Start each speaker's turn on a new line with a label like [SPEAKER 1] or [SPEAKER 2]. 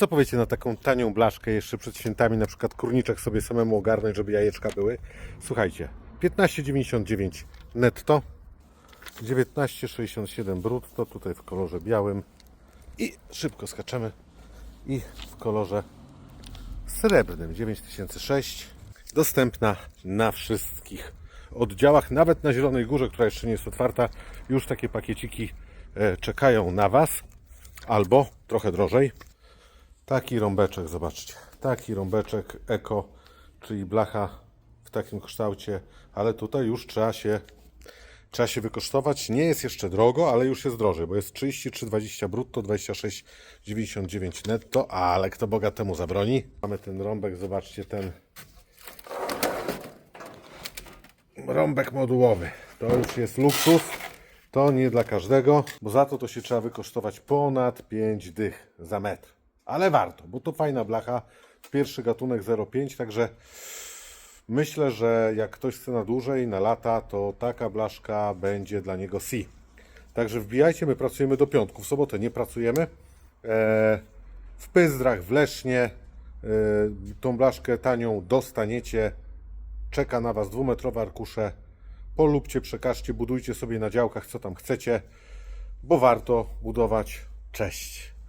[SPEAKER 1] Co powiecie na taką tanią blaszkę jeszcze przed świętami, na przykład kurniczek sobie samemu ogarnąć, żeby jajeczka były? Słuchajcie, 15,99 netto, 19,67 brutto, tutaj w kolorze białym i szybko skaczemy i w kolorze srebrnym 9006 dostępna na wszystkich oddziałach, nawet na Zielonej Górze, która jeszcze nie jest otwarta, już takie pakieciki e, czekają na Was, albo trochę drożej. Taki rąbeczek, zobaczcie. Taki rąbeczek eko, czyli blacha w takim kształcie, ale tutaj już trzeba się trzeba się wykosztować. Nie jest jeszcze drogo, ale już jest drożej, bo jest 33,20 brutto, 26,99 netto, ale kto bogatemu zabroni? Mamy ten rąbek, zobaczcie, ten rąbek modułowy. To już jest luksus. To nie dla każdego, bo za to to się trzeba wykosztować ponad 5 dych za metr. Ale warto, bo to fajna blacha. Pierwszy gatunek 0,5, także myślę, że jak ktoś chce na dłużej, na lata, to taka blaszka będzie dla niego C. Także wbijajcie, my pracujemy do piątku. W sobotę nie pracujemy. E, w Pyzdrach, w Lesznie e, tą blaszkę tanią dostaniecie. Czeka na Was dwumetrowe arkusze. Polubcie, przekażcie, budujcie sobie na działkach co tam chcecie, bo warto budować. Cześć.